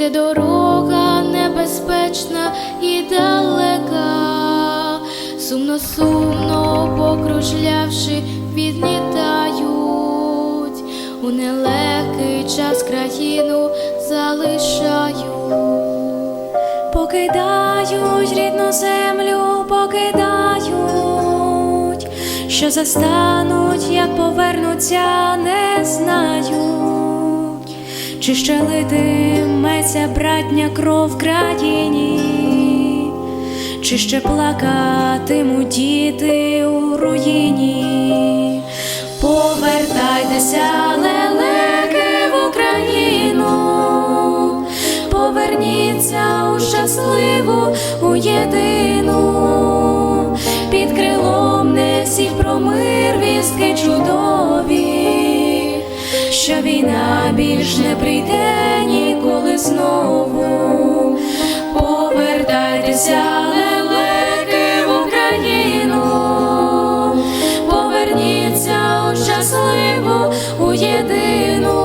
де дорога небезпечна і далека, сумно, сумно покружлявши, відлітають. У нелегкий час країну залишають. Покидають рідну землю, покидають, що застануть, як повернуться, не знають, чи ще литиметься братня кров в країні, чи ще плакатимуть діти у руїні. Повертайтеся, лелеки, в Україну, поверніться у щасливу, у єдину, під крилом несіть про мир вістки чудові, що війна більш не прийде знову. Повертайтеся, лелеки, Україну, поверніться у щасливу, у єдину,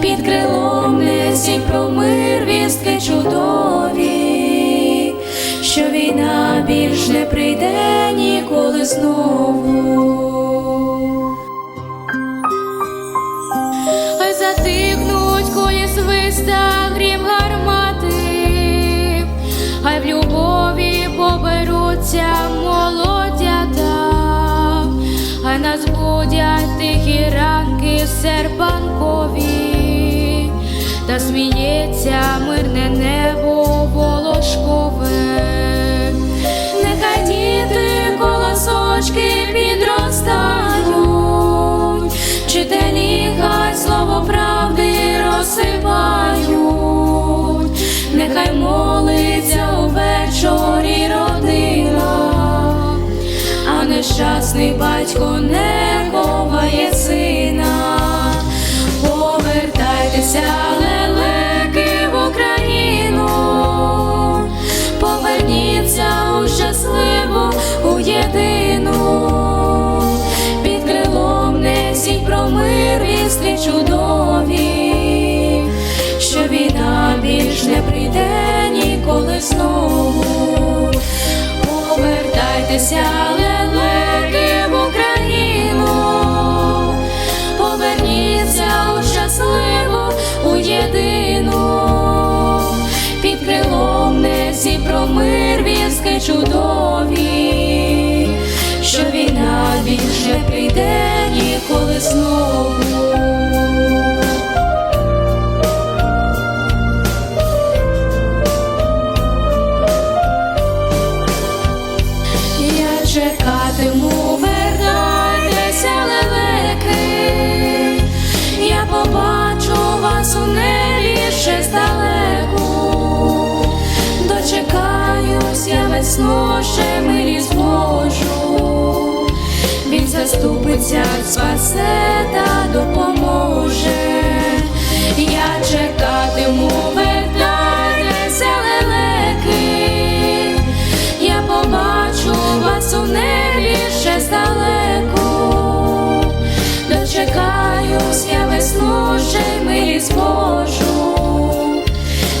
під крилом несіть про мир чудові, що війна більш не прийде ніколи знову. Поберуться молодята, хай нас будять тихі ранки серпанкові, та сміється мирне небо волошкове. Нехай діти колосочки підростають, вчителі хай слово правди розсипають, нещасний батько не ховає сина. Повертайтеся, лелеки, в Україну, поверніться у щасливу, у єдину, під крилом несіть про мир вістрі чудові, що війна більш не прийде ніколи знову. Повертайтеся, єдину, під крилом несіть про мир вістки чудові, ще милість Божу, він заступиться, спасе та допоможе. Я чекатиму, вертайтеся, лелеки, я побачу вас у небі ще здалеку, дочекаюсь я весну, ще й милість Божу,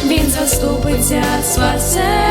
він заступиться, спасе